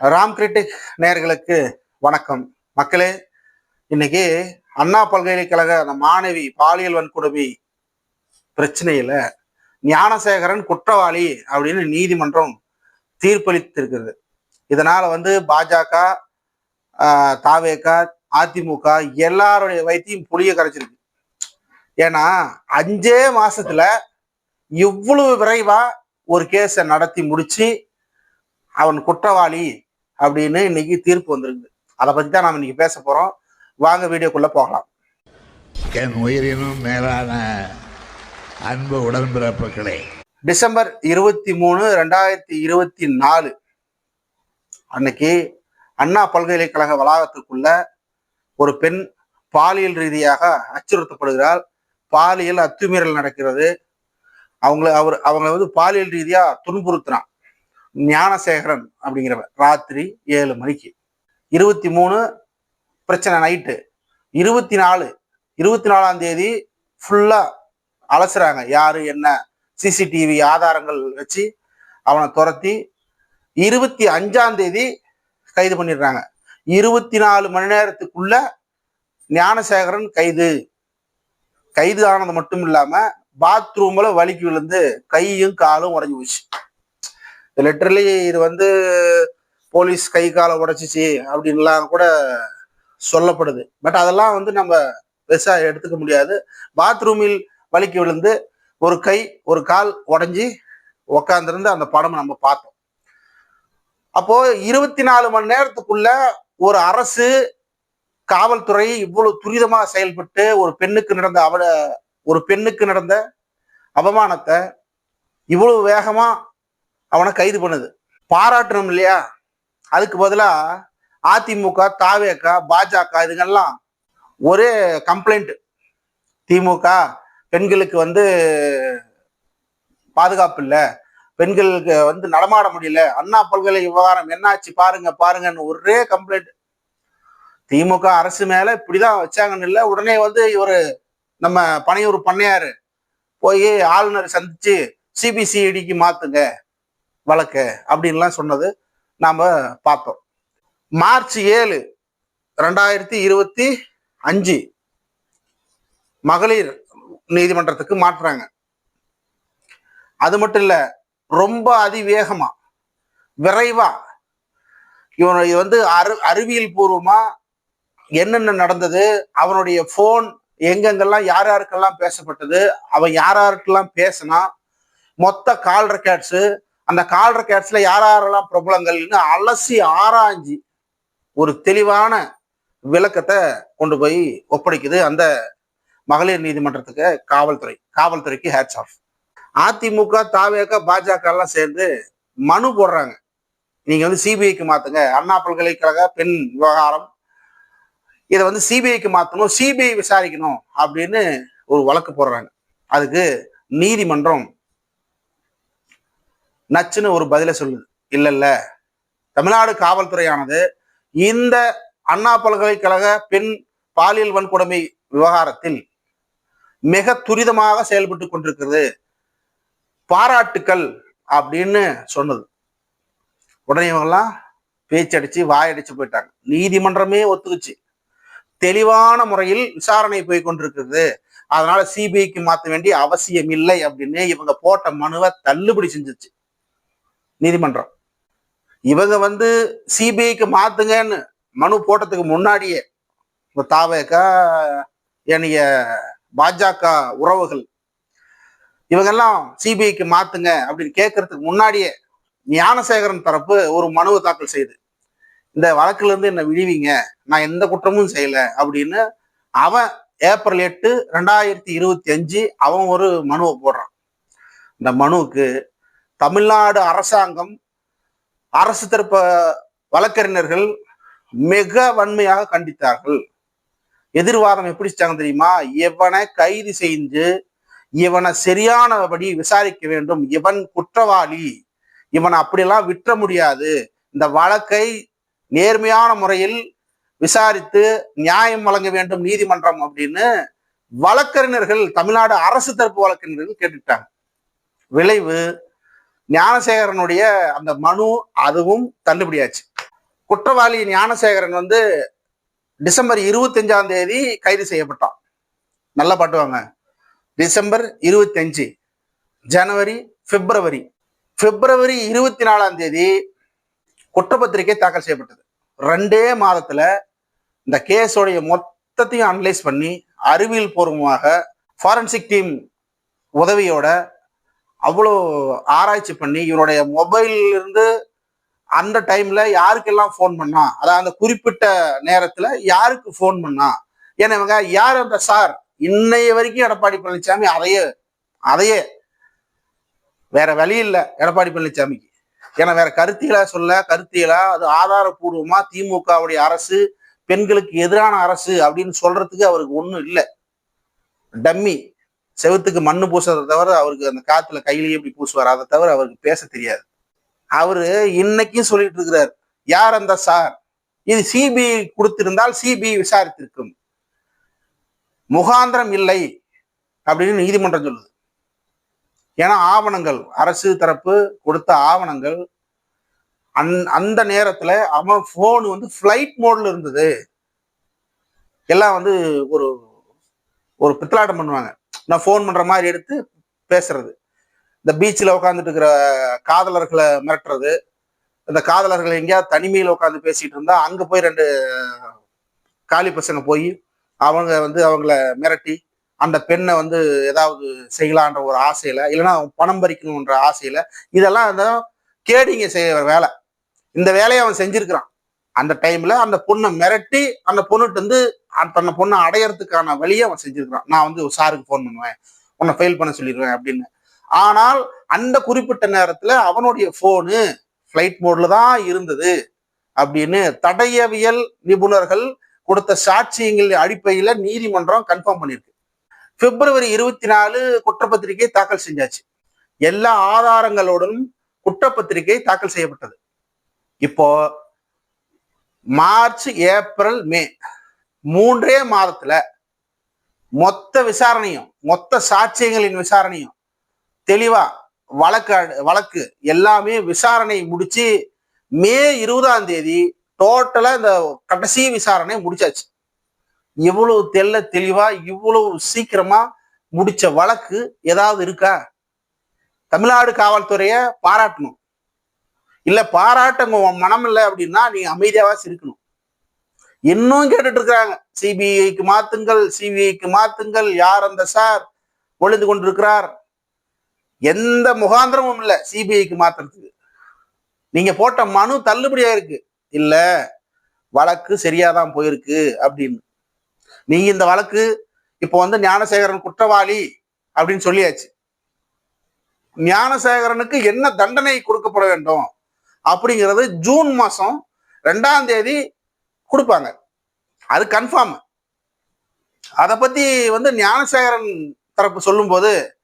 Ram critic நேயர்களுக்கு வணக்கம். மக்களே இன்னைக்கு அண்ணா பல்கலைக்கழக அந்த மாணவி பாலியல் வன்கொடுமை பிரச்சனையில ஞானசேகரன் குற்றவாளி அப்படின்னு நீதிமன்றம் தீர்ப்பளித்திருக்கிறது. இதனால வந்து பாஜக தாவேக தாவேகா அதிமுக எல்லாருடைய வைத்தியும் புளிய கரைச்சிருக்கு. ஏன்னா அஞ்சே மாசத்துல இவ்வளவு விரைவா ஒரு கேஸை நடத்தி முடிச்சு அவன் குற்றவாளி அப்படின்னு இன்னைக்கு தீர்ப்பு வந்திருக்கு அதை பத்தி தான் நாம இன்னைக்கு பேச போறோம். வாங்க வீடியோக்குள்ள போகலாம். என் உயிரினும் மேலான அன்பு உடன்பிறப்புகளே. டிசம்பர் இருபத்தி மூணு ரெண்டாயிரத்தி இருபத்தி நாலு. அன்னைக்கு அண்ணா பல்கலைக்கழக வளாகத்துக்குள்ள ஒரு பெண் பாலியல் ரீதியாக அச்சுறுத்தப்படுகிறாள். பாலியல் அத்துமீறல் நடக்கிறது. அவங்கள அவர் அவங்களை வந்து பாலியல் ரீதியா துன்புறுத்தினான். ஞானசேகரன் அப்படிங்கிறவர் ராத்திரி ஏழு மணிக்கு. இருபத்தி மூணு பிரச்சனை நைட்டு இருபத்தி நாலு இருபத்தி நாலாம் தேதி ஃபுல்லா அலசுறாங்க. யாரு என்ன சிசிடிவி ஆதாரங்கள் வச்சு அவனை துரத்தி இருபத்தி அஞ்சாம் தேதி கைது பண்ணிடுறாங்க. இருபத்தி நாலு மணி நேரத்துக்குள்ள ஞானசேகரன் கைது. கைது ஆனது மட்டும் இல்லாம பாத்ரூம்ல வலிக்கு விழுந்து கையும் காலும் உடஞ்சி போச்சு. லிட்டரலி இது வந்து போலீஸ் கை காலை உடைச்சிச்சு அப்படின்லாம் கூட சொல்லப்படுது. பட் அதெல்லாம் வந்து நம்ம பெருசா எடுத்துக்க முடியாது. பாத்ரூமில் வலிக்கு விழுந்து ஒரு கை ஒரு கால் உடஞ்சி உக்காந்துருந்து அந்த படம் நம்ம பார்த்தோம். அப்போ இருபத்தி நாலு மணி நேரத்துக்குள்ள ஒரு அரசு காவல்துறை இவ்வளவு துரிதமாக செயல்பட்டு ஒரு பெண்ணுக்கு நடந்த அவ ஒரு பெண்ணுக்கு நடந்த அவமானத்தை இவ்வளவு வேகமா அவனை கைது பண்ணுது. பாராட்டணும் இல்லையா? அதுக்கு பதிலா அதிமுக தாவேக பாஜக இதுங்கெல்லாம் ஒரே கம்ப்ளைண்ட் திமுக பெண்களுக்கு வந்து பாதுகாப்பு இல்லை. பெண்களுக்கு வந்து நடமாட முடியல. அண்ணா பல்கலை விவகாரம் என்னாச்சு? பாருங்க பாருங்கன்னு ஒரே கம்ப்ளைண்ட் திமுக அரசு மேல இப்படிதான் வச்சாங்கன்னு இல்லை. உடனே வந்து இவர் நம்ம பனையூர் பண்ணையாரு போய் ஆளுநர் சந்திச்சு சிபிசிஐடிக்கு மாத்துங்க. வழக்கு அப்படின்லாம் சொன்னது நாம் பார்த்தோம். மார்ச் ஏழு ரெண்டாயிரத்தி இருபத்தி அஞ்சு மகளிர் நீதிமன்றத்துக்கு மாற்றுறாங்க அது மட்டும் இல்லை ரொம்ப அதிவேகமாக விரைவாக இவன் இது வந்து அறி அறிவியல் பூர்வமாக என்னென்ன நடந்தது அவனுடைய ஃபோன் எங்கெங்கெல்லாம் யார் யாருக்கெல்லாம் பேசப்பட்டது அவன் யார் யாருக்கெல்லாம் பேசினா மொத்த கால் ரெக்கார்ட்ஸு அந்த கால்ற கேட்ஸ்ல யார் யாரெல்லாம் பிரபலங்கள்னு அலசி ஆராய்ஞ்சி ஒரு தெளிவான விளக்கத்தை கொண்டு போய் ஒப்படைக்குது அந்த மகளிர் நீதிமன்றத்துக்கு காவல்துறை. காவல்துறைக்கு ஹேட்ஸ் ஆஃப் அதிமுக தாவேக பாஜக எல்லாம் சேர்ந்து மனு போடுறாங்க. நீங்க வந்து சிபிஐக்கு மாத்துங்க. அண்ணா பல்கலைக்கழக பெண் விவகாரம். இதை வந்து சிபிஐக்கு மாத்தணும். சிபிஐ விசாரிக்கணும் அப்படின்னு ஒரு வழக்கு போடுறாங்க. அதுக்கு நீதிமன்றம் நச்சுன்னு ஒரு பதிலை சொல்லுது இல்ல இல்ல தமிழ்நாடு காவல்துறையானது இந்த அண்ணா பல்கலைக்கழக பெண் பாலியல் வன்கொடுமை விவகாரத்தில் மிக துரிதமாக செயல்பட்டு கொண்டிருக்கிறது. பாராட்டுக்கள் அப்படின்னு சொன்னது. உடனே இவங்கெல்லாம் பேச்சடிச்சு வாயடிச்சு போயிட்டாங்க. நீதிமன்றமே ஒத்துக்குச்சு. தெளிவான முறையில் விசாரணை போய் கொண்டிருக்கிறது. அதனால சிபிஐக்கு மாற்ற வேண்டிய அவசியம் இல்லை அப்படின்னு இவங்க போட்ட மனுவை தள்ளுபடி செஞ்சுச்சு. நீதிமன்றம். இவங்க வந்து சிபிஐக்கு மாத்துங்கன்னு மனு போட்டதுக்கு முன்னாடியே இந்த தாவேக்கா என்னைய பாஜக உறவுகள் இவங்கெல்லாம் சிபிஐக்கு மாத்துங்க அப்படின்னு கேட்கறதுக்கு முன்னாடியே ஞானசேகரன் தரப்பு ஒரு மனுவை தாக்கல் செய்து இந்த வழக்குல இருந்து என்னை விடுவீங்க நான் எந்த குற்றமும் செய்யல அப்படின்னு அவன் ஏப்ரல் எட்டு ரெண்டாயிரத்தி இருபத்தி அஞ்சு அவன் ஒரு மனுவை போடுறான். இந்த மனுவுக்கு தமிழ்நாடு அரசாங்கம் அரசு தரப்பு வழக்கறிஞர்கள் மிக வன்மையாக கண்டித்தார்கள். எதிர்வாதம் எப்படி செஞ்சாங்க தெரியுமா? இவனை கைது செஞ்சு இவனை சரியானபடி விசாரிக்க வேண்டும். இவன் குற்றவாளி. இவனை அப்படியெல்லாம் விற்ற முடியாது. இந்த வழக்கை நேர்மையான முறையில் விசாரித்து நியாயம் வழங்க வேண்டும் நீதிமன்றம் அப்படின்னு வழக்கறிஞர்கள் தமிழ்நாடு அரசு தரப்பு வழக்கறிஞர்கள் கேட்டுட்டாங்க விளைவு ஞானசேகரனுடைய அந்த மனு அதுவும் தள்ளுபடியாச்சு. குற்றவாளி ஞானசேகரன் வந்து டிசம்பர் இருபத்தஞ்சாம் தேதி கைது செய்யப்பட்டான். நல்லா பாட்டுவாங்க டிசம்பர் இருபத்தஞ்சு ஜனவரி பிப்ரவரி. பிப்ரவரி இருபத்தி நாலாம் தேதி குற்றப்பத்திரிகை தாக்கல் செய்யப்பட்டது. ரெண்டே மாதத்துல இந்த கேஸோடைய மொத்தத்தையும் அனலைஸ் பண்ணி அறிவியல் பூர்வமாக ஃபாரன்சிக் டீம் உதவியோட அவ்வளோ ஆராய்ச்சி பண்ணி இவனுடைய மொபைல் இருந்து அந்த டைம்ல யாருக்கெல்லாம் ஃபோன் பண்ணா? அதாவது அந்த குறிப்பிட்ட நேரத்துல யாருக்கு ஃபோன் பண்ணா? ஏன்னா இவங்க யார் அந்த சார் இன்னைய வரைக்கும் எடப்பாடி பழனிசாமி அதையே அதையே. வேற வழி இல்லை எடப்பாடி பழனிசாமிக்கு ஏன்னா வேற கருத்தியலா சொல்ல கருத்தியலா அது ஆதாரபூர்வமா திமுகவுடைய அரசு பெண்களுக்கு எதிரான அரசு அப்படின்னு சொல்றதுக்கு அவருக்கு ஒன்றும் இல்லை. டம்மி செவத்துக்கு மண்ணு பூசுறதை தவிர அவருக்கு அந்த காத்துல கையிலேயே இப்படி பூசுவார். அதை தவிர அவருக்கு பேச தெரியாது. அவரு இன்னைக்கும் சொல்லிட்டு இருக்கிறார் யார் அந்த சார்? இது சிபிஐ கொடுத்திருந்தால் சிபிஐ விசாரித்திருக்கும். முகாந்திரம் இல்லை அப்படின்னு நீதிமன்றம் சொல்லுது. ஏன்னா ஆவணங்கள் அரசு தரப்பு கொடுத்த ஆவணங்கள் அந் அந்த நேரத்துல அவன் போன் வந்து ஃப்ளைட் மோட்ல இருந்தது. எல்லாம் வந்து ஒரு ஒரு பித்தலாட்டம் பண்ணுவாங்க. நான் ஃபோன் பண்ணுற மாதிரி எடுத்து பேசுறது. இந்த பீச்சில் உட்காந்துட்டு இருக்கிற காதலர்களை மிரட்டுறது. இந்த காதலர்கள் எங்கேயாவது தனிமையில் உட்காந்து பேசிகிட்டு இருந்தா அங்கே போய் ரெண்டு காலி பசங்க போய் அவங்க வந்து அவங்கள மிரட்டி அந்த பெண்ணை வந்து ஏதாவது செய்யலான்ற ஒரு ஆசையில் இல்லைன்னா அவன் பணம் பறிக்கணுன்ற ஆசையில் இதெல்லாம் அந்த கேடிங்க செய்யற வேலை. இந்த வேலையை அவன் செஞ்சிருக்கிறான். அந்த டைமில் அந்த பொண்ணை மிரட்டி அந்த பொண்ணுட்டு வந்து தன்னை பொண்ணை அடையறதுக்கான வழியை அவன் செஞ்சிருக்கிறான். நான் வந்து சாருக்கு ஃபோன் பண்ணுவேன். உன்னை ஃபெயில் பண்ண சொல்லிடுவேன் அப்படின்னு. ஆனால் அந்த குறிப்பிட்ட நேரத்துல அவனுடைய ஃபோனு ஃப்ளைட் மோட்ல தான் இருந்தது அப்படின்னு தடையவியல் நிபுணர்கள் கொடுத்த சாட்சியங்கள் அடிப்படையில நீதிமன்றம் கன்ஃபார்ம் பண்ணியிருக்கு. பிப்ரவரி இருபத்தி நாலு குற்றப்பத்திரிகை தாக்கல் செஞ்சாச்சு. எல்லா ஆதாரங்களுடனும் குற்றப்பத்திரிகை தாக்கல் செய்யப்பட்டது. இப்போ மார்ச் ஏப்ரல் மே மூன்றே மாதத்துல மொத்த விசாரணையும் மொத்த சாட்சியங்களின் விசாரணையும் தெளிவா வழக்கு வழக்கு எல்லாமே விசாரணை முடிச்சு மே இருபதாம் தேதி டோட்டலா இந்த கடைசி விசாரணை முடிச்சாச்சு. இவ்வளவு தெள்ள தெளிவா இவ்வளவு சீக்கிரமா முடிச்ச வழக்கு ஏதாவது இருக்கா? தமிழ்நாடு காவல்துறைய பாராட்டணும். இல்ல பாராட்ட மனம் இல்லை அப்படின்னா நீங்க அமைதியாவா இருக்கணும். இன்னும் கேட்டுட்டு இருக்கிறாங்க சிபிஐக்கு மாத்துங்கள் சிபிஐக்கு மாத்துங்கள். யார் அந்த சார்? ஒளிந்து கொண்டிருக்கிறார். எந்த முகாந்திரமும் இல்லை சிபிஐக்கு மாத்துறதுக்கு. நீங்க போட்ட மனு தள்ளுபடியா இருக்கு. இல்ல வழக்கு சரியாதான் போயிருக்கு அப்படின்னு. நீங்க இந்த வழக்கு இப்போ வந்து ஞானசேகரன் குற்றவாளி அப்படின்னு சொல்லியாச்சு. ஞானசேகரனுக்கு என்ன தண்டனை கொடுக்கப்பட வேண்டும்? அப்படிங்கிறது ஜூன் மாசம் ரெண்டாம் தேதி கொடுப்பாங்க. அது கன்ஃபார்ம் அதை பத்தி வந்து ஞானசேகரன் தரப்பு சொல்லும்போது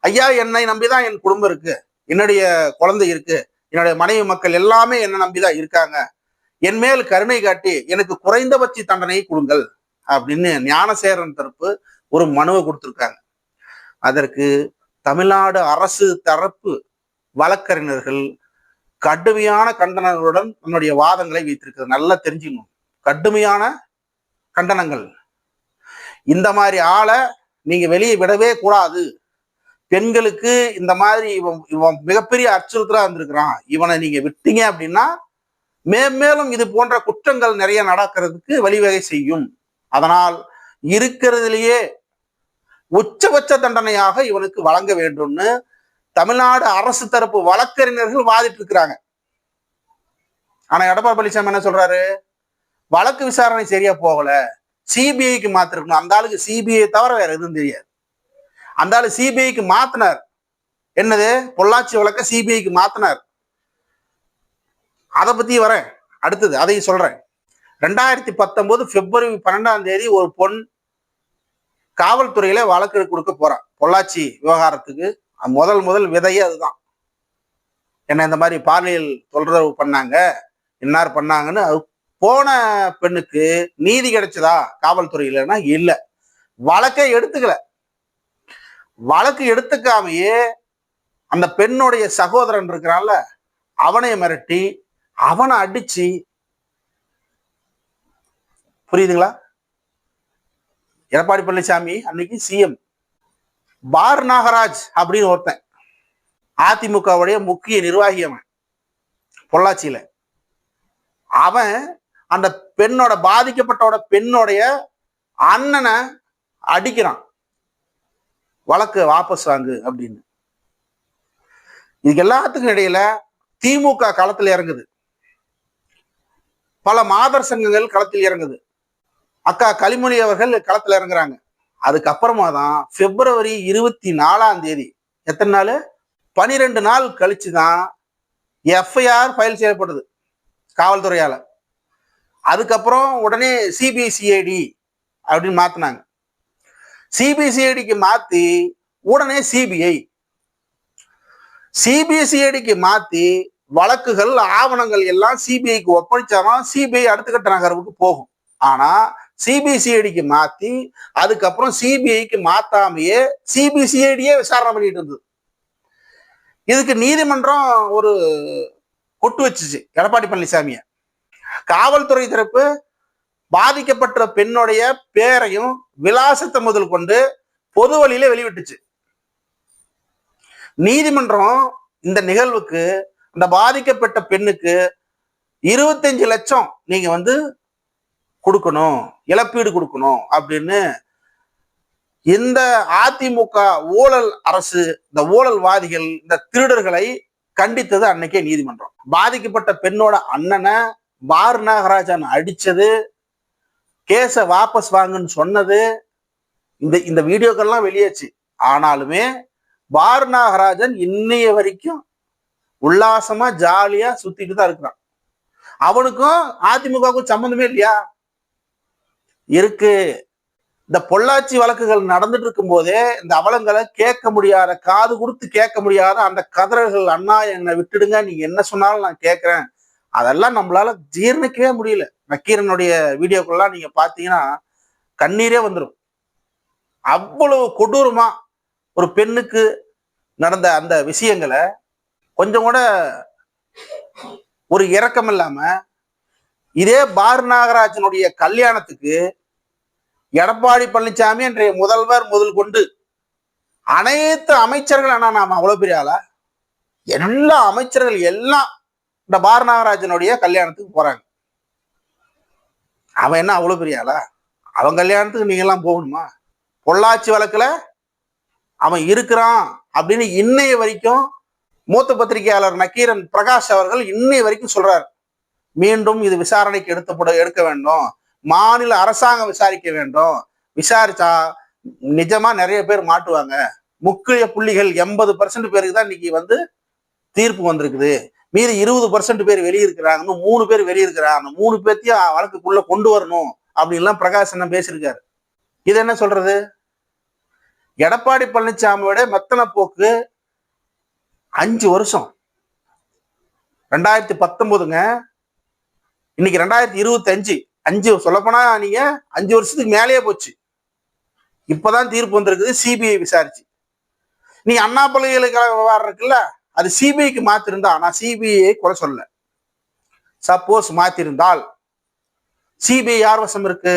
ஐயா என்னை நம்பிதான் என் குடும்பம் இருக்கு. என்னுடைய குழந்தை இருக்கு. என்னுடைய மனைவி மக்கள் எல்லாமே என்னை நம்பிதான் இருக்காங்க. என் மேல் கருணை காட்டி எனக்கு குறைந்தபட்ச தண்டனை கொடுங்கள். அப்படின்னு ஞானசேகரன் தரப்பு ஒரு மனுவை கொடுத்துருக்காங்க. அதற்கு தமிழ்நாடு அரசு தரப்பு வழக்கறிஞர்கள் கடுமையான கண்டனங்களுடன் தன்னுடைய வாதங்களை வைத்திருக்கிறது நல்லா தெரிஞ்சுக்கணும். கடுமையான கண்டனங்கள். இந்த மாதிரி ஆளை நீங்க வெளியே விடவே கூடாது. பெண்களுக்கு இந்த மாதிரி இவன் இவன் மிகப்பெரிய அச்சுறுத்தலா இருந்திருக்கிறான். இவனை நீங்க விட்டீங்க அப்படின்னா மேம்மேலும் இது போன்ற குற்றங்கள் நிறைய நடக்கிறதுக்கு வழிவகை செய்யும். அதனால் இருக்கிறதுலேயே உச்சபட்ச தண்டனையாக இவனுக்கு வழங்க வேண்டும்னு தமிழ்நாடு அரசு தரப்பு வழக்கறிஞர்கள் வாதிட்டு இருக்கிறாங்க ஆனா எடப்பாடி பழனிசாமி என்ன சொல்றாரு? வழக்கு விசாரணை சரியா போகல. சிபிஐக்கு மாத்திருக்கணும். அந்த ஆளுக்கு சிபிஐ தவிர வேற எதுவும் தெரியாது. அந்த ஆளு சிபிஐக்கு மாத்தினார். என்னது? பொள்ளாச்சி வழக்க சிபிஐக்கு மாத்தினார். அதை பத்தி வரேன். அடுத்தது அதையும் சொல்றேன். ரெண்டாயிரத்தி பத்தொன்பது பிப்ரவரி பன்னெண்டாம் தேதி ஒரு பொண் காவல்துறையில வழக்கு கொடுக்க போறான். பொள்ளாச்சி விவகாரத்துக்கு. முதல் முதல் விதையே அதுதான். என்ன இந்த மாதிரி பாலியல் தொல்றவு பண்ணாங்க. இன்னார் பண்ணாங்கன்னு போன பெண்ணுக்கு நீதி கிடைச்சதா காவல்துறையிலன்னா இல்ல. வழக்கை எடுத்துக்கல. வழக்கு எடுத்துக்காமையே அந்த பெண்ணுடைய சகோதரன் இருக்கிறான்ல அவனை மிரட்டி அவனை அடிச்சு. புரியுதுங்களா? எடப்பாடி பழனிசாமி அன்னைக்கு சிஎம் பார் நாகராஜ் அப்படின்னு ஒருத்தன். அதிமுகவுடைய முக்கிய நிர்வாகி அவன். பொள்ளாச்சியில. அவன் அந்த பெண்ணோட பாதிக்கப்பட்டோட பெண்ணோடைய அண்ணனை அடிக்கிறான். வழக்கு வாபஸ் வாங்கு அப்படின்னு. இதுக்கு எல்லாத்துக்கும் இடையில திமுக களத்தில் இறங்குது. பல மாதர் சங்கங்கள் களத்தில் இறங்குது. அக்கா களிமொழி அவர்கள் களத்தில் இறங்குறாங்க. அதுக்கப்புறமா தான் பிப்ரவரி இருபத்தி நாலாம் தேதி எத்தனை நாள்? பனிரெண்டு நாள் கழிச்சு தான் எஃப்ஐஆர் ஃபைல் செய்யப்படுது காவல்துறையால. அதுக்கப்புறம் உடனே சிபிசிஐடி அப்படின்னு மாத்தினாங்க. சிபிசிஐடிக்கு மாத்தி உடனே சிபிஐ சிபிசிஐடிக்கு மாத்தி வழக்குகள் ஆவணங்கள் எல்லாம் சிபிஐக்கு ஒப்படைச்சாதான் சிபிஐ அடுத்த கட்ட நகர்வுக்கு போகும். ஆனா சிபிசிஐடிக்கு மாத்தி அதுக்கப்புறம் சிபிஐக்கு மாத்தாமையே சிபிசிஐடியே விசாரணை பண்ணிட்டு இருந்தது. இதுக்கு நீதிமன்றம் ஒரு கொட்டு வச்சுச்சு எடப்பாடி பழனிசாமியை. காவல்துறை தரப்பு பாதிக்கப்பட்ட பெண்ணுடைய பேரையும் விலாசத்தை முதல் கொண்டு பொது வழியில வெளிவிட்டுச்சு. நீதிமன்றம் இந்த நிகழ்வுக்கு அந்த பாதிக்கப்பட்ட பெண்ணுக்கு இருபத்தஞ்சு லட்சம் நீங்க வந்து கொடுக்கணும் இழப்பீடு கொடுக்கணும் அப்படின்னு இந்த அதிமுக ஊழல் அரசு இந்த ஊழல்வாதிகள் இந்த திருடர்களை கண்டித்தது அன்னைக்கே நீதிமன்றம். பாதிக்கப்பட்ட பெண்ணோட அண்ணனை பார் நாகராஜன் அடிச்சது கேஸை வாபஸ் வாங்குன்னு சொன்னது இந்த இந்த வீடியோக்கள்லாம் வெளியாச்சு. ஆனாலுமே பார் நாகராஜன் இன்னைய வரைக்கும் உல்லாசமா ஜாலியா சுத்திட்டு தான் இருக்கிறான். அவனுக்கும் அதிமுகவுக்கும் சம்மந்தமே இல்லையா? இருக்கு. இந்த பொள்ளாச்சி வழக்குகள் நடந்துட்டு இருக்கும் போதே இந்த அவலங்களை கேட்க முடியாத காது கொடுத்து கேட்க முடியாத அந்த கதறல்கள் அண்ணா என்னை விட்டுடுங்க நீங்க என்ன சொன்னாலும் நான் கேட்கிறேன். அதெல்லாம் நம்மளால ஜீர்ணிக்கவே முடியல. நக்கீரனுடைய வீடியோக்கெல்லாம் நீங்க பாத்தீங்கன்னா கண்ணீரே வந்துடும் அவ்வளவு கொடூரமா ஒரு பெண்ணுக்கு நடந்த அந்த விஷயங்களை கொஞ்சம் கூட ஒரு இறக்கம் இல்லாம இதே பார் நாகராஜனுடைய கல்யாணத்துக்கு எடப்பாடி பழனிசாமி என்ற முதல்வர் முதல் கொண்டு அனைத்து அமைச்சர்கள் ஆனா நாம அவ்வளவு பெரிய ஆளா? எல்லா அமைச்சர்கள் எல்லாம் இந்த பார் நாகராஜனுடைய கல்யாணத்துக்கு போறாங்க. அவன் என்ன அவ்வளவு பெரிய ஆளா? அவன் கல்யாணத்துக்கு நீங்க எல்லாம் போகணுமா? பொள்ளாச்சி வழக்குல அவன் இருக்கிறான் அப்படின்னு இன்னைய வரைக்கும் மூத்த பத்திரிகையாளர் நக்கீரன் பிரகாஷ் அவர்கள் இன்னைய வரைக்கும் சொல்றாரு. மீண்டும் இது விசாரணைக்கு எடுத்தப்பட எடுக்க வேண்டும். மாநில அரசாங்கம் விசாரிக்க வேண்டும். விசாரிச்சா நிஜமா நிறைய பேர் மாட்டுவாங்க. முக்கிய புள்ளிகள் எண்பது பர்சன்ட் பேருக்கு தான் இன்னைக்கு வந்து தீர்ப்பு வந்திருக்குது. மீதி இருபது பர்சன்ட் பேர் வெளியிருக்கிறாங்க இன்னும் மூணு பேர் வெளியிருக்கிறாங்க மூணு பேர்த்தையும் வழக்குக்குள்ள கொண்டு வரணும் அப்படின்லாம் பிரகாஷ் என்ன பேசியிருக்காரு. இது என்ன சொல்றது? எடப்பாடி பழனிசாமியோட மெத்தன போக்கு அஞ்சு வருஷம். ரெண்டாயிரத்தி பத்தொன்பதுங்க. இன்னைக்கு ரெண்டாயிரத்தி இருபத்தி அஞ்சு அஞ்சு சொல்லப்போனா நீங்க அஞ்சு வருஷத்துக்கு மேலேயே போச்சு. இப்பதான் தீர்ப்பு வந்திருக்குது சிபிஐ விசாரிச்சு. நீ அண்ணா பல்கலைக்கழக விவகாரம் இருக்குல்ல? அது சிபிஐக்கு மாத்திருந்தா நான் சிபிஐ குறை சொல்லல. சப்போஸ் மாத்திருந்தால் சிபிஐ யார் வசம் இருக்கு?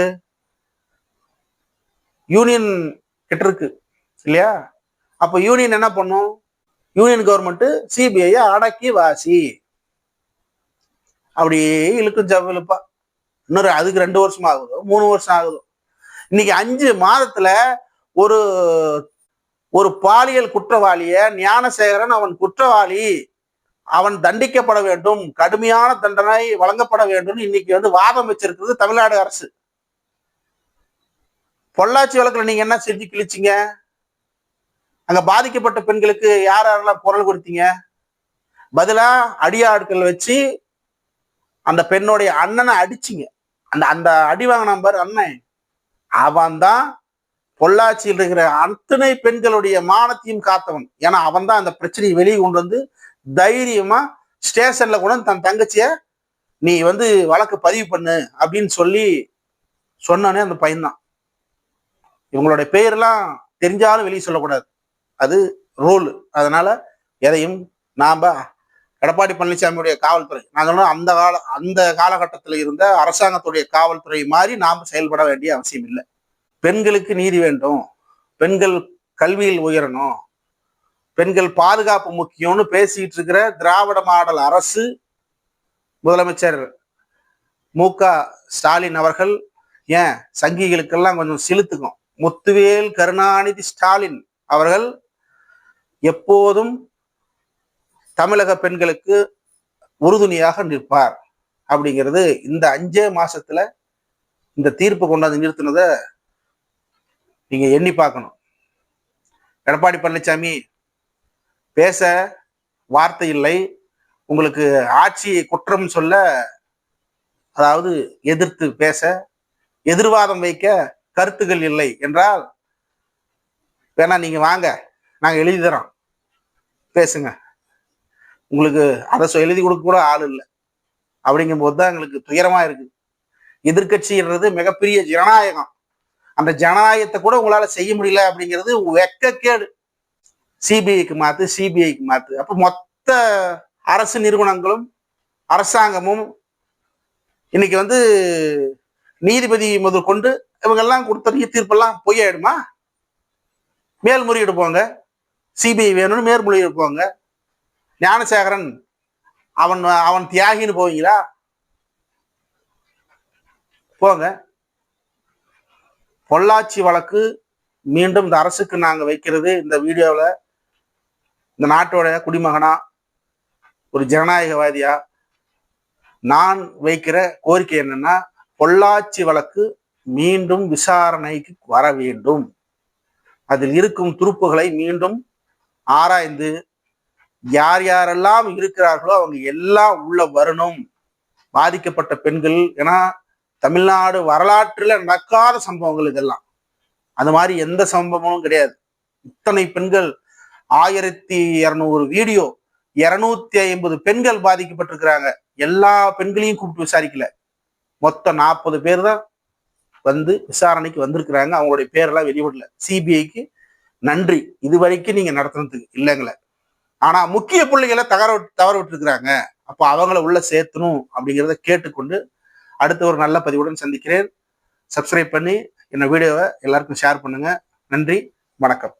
யூனியன் கிட்ட இருக்கு இல்லையா? அப்ப யூனியன் என்ன பண்ணும்? யூனியன் கவர்மெண்ட் சிபிஐ அடக்கி வாசி அப்படியே இழுக்கும் ஜவ்வலுப்பா இன்னொரு அதுக்கு ரெண்டு வருஷம் ஆகுதோ மூணு வருஷம் ஆகுதோ. இன்னைக்கு அஞ்சு மாதத்துல ஒரு ஒரு பாலியல் குற்றவாளிய ஞானசேகரன் அவன் குற்றவாளி. அவன் தண்டிக்கப்பட வேண்டும். கடுமையான தண்டனை வழங்கப்பட வேண்டும். இன்னைக்கு வந்து வாதம் வச்சிருக்கிறது தமிழ்நாடு அரசு. பொள்ளாச்சி வழக்கில் நீங்க என்ன செஞ்சு கிழிச்சிங்க? அங்க பாதிக்கப்பட்ட பெண்களுக்கு யார் யாரெல்லாம் குரல் கொடுத்தீங்க? பதிலா அடியாட்கள் வச்சு அந்த பெண்ணுடைய அண்ணனை அடிச்சிங்க. அந்த அந்த அடி வாங்கின பாரு அண்ணன். அவன் தான் பொள்ளாச்சியில் இருக்கிற அத்தனை பெண்களுடைய மானத்தையும் காத்தவன். ஏன்னா அவன் தான் அந்த பிரச்சனையை வெளியே கொண்டு வந்து தைரியமா ஸ்டேஷன்ல கூட தன் தங்கச்சிய நீ வந்து வழக்கு பதிவு பண்ணு அப்படின்னு சொல்லி சொன்னானே அந்த பையன்தான். இவங்களுடைய பெயரெல்லாம் தெரிஞ்சாலும் வெளியே சொல்லக்கூடாது. அது ரூல் அதனால எதையும் நாம எடப்பாடி பழனிசாமியுடைய காவல்துறை நான் அந்த கால அந்த காலகட்டத்தில் இருந்த அரசாங்கத்துடைய காவல்துறை மாதிரி நாம் செயல்பட வேண்டிய அவசியம் இல்லை. பெண்களுக்கு நீதி வேண்டும். பெண்கள் கல்வியில் உயரணும். பெண்கள் பாதுகாப்பு முக்கியம்னு பேசிட்டு இருக்கிற திராவிட மாடல் அரசு முதலமைச்சர் மு க ஸ்டாலின் அவர்கள் ஏன் சங்கிகளுக்கெல்லாம் கொஞ்சம் செலுத்துக்கும். முத்துவேல் கருணாநிதி ஸ்டாலின் அவர்கள் எப்போதும் தமிழக பெண்களுக்கு உறுதுணையாக நிற்பார். அப்படிங்கிறது இந்த அஞ்சே மாசத்துல இந்த தீர்ப்பு கொண்டாந்து நிறுத்தினதை நீங்க எண்ணி பார்க்கணும். எடப்பாடி பழனிசாமி பேச வார்த்தை இல்லை. உங்களுக்கு ஆட்சியை குற்றம் சொல்ல அதாவது எதிர்த்து பேச எதிர்வாதம் வைக்க கருத்துகள் இல்லை என்றால் வேணா நீங்க வாங்க. நாங்க எழுதி தரோம் பேசுங்க. உங்களுக்கு அதை எழுதி கொடுக்க கூட ஆள் இல்லை. அப்படிங்கும்போது தான் எங்களுக்கு துயரமா இருக்கு. எதிர்கட்சின்றது மிகப்பெரிய ஜனநாயகம். அந்த ஜனநாயகத்தை கூட உங்களால செய்ய முடியல அப்படிங்கிறது வெக்கக்கேடு சிபிஐக்கு மாத்து சிபிஐக்கு மாத்து. அப்ப மொத்த அரசு நிறுவனங்களும் அரசாங்கமும் இன்னைக்கு வந்து நீதிபதி முதல் கொண்டு இவங்கெல்லாம் கொடுத்த தீர்ப்பெல்லாம் பொய்யாயிடுமா? மேல்முறையீடு போங்க. சிபிஐ வேணும்னு மேல்முறையீடு போங்க. ஞானசேகரன் அவன் அவன் தியாகின்னு போவீங்களா? போங்க. பொள்ளாச்சி வழக்கு மீண்டும் இந்த அரசுக்கு நாங்கள் வைக்கிறது. இந்த வீடியோவில் இந்த நாட்டோடைய குடிமகனா ஒரு ஜனநாயகவாதியா நான் வைக்கிற கோரிக்கை என்னன்னா பொள்ளாச்சி வழக்கு மீண்டும் விசாரணைக்கு வர வேண்டும். அதில் இருக்கும் துருப்புகளை மீண்டும் ஆராய்ந்து யார் யாரெல்லாம் இருக்கிறார்களோ அவங்க எல்லாம் உள்ள வரணும். பாதிக்கப்பட்ட பெண்கள் ஏன்னா தமிழ்நாடு வரலாற்றுல நடக்காத சம்பவங்கள் இதெல்லாம். அந்த மாதிரி எந்த சம்பவமும் கிடையாது. இத்தனை பெண்கள் ஆயிரத்தி இரநூறு வீடியோ இருநூத்தி ஐம்பது பெண்கள் பாதிக்கப்பட்டிருக்கிறாங்க. எல்லா பெண்களையும் கூப்பிட்டு விசாரிக்கல. மொத்தம் நாற்பது பேர் தான் வந்து விசாரணைக்கு வந்திருக்கிறாங்க. அவங்களுடைய பேரெல்லாம் வெளியிடல. சிபிஐக்கு நன்றி. இது வரைக்கும் நீங்க நடத்துனதுக்கு இல்லைங்களே. ஆனா முக்கிய புள்ளிகளை தகர தவற விட்டுருக்குறாங்க அப்போ அவங்கள உள்ள சேர்த்தணும் அப்படிங்கிறத கேட்டுக்கொண்டு அடுத்த ஒரு நல்ல பதிவுடன் சந்திக்கிறேன். சப்ஸ்கிரைப் பண்ணி என்னோட வீடியோவை எல்லாருக்கும் ஷேர் பண்ணுங்க. நன்றி வணக்கம்.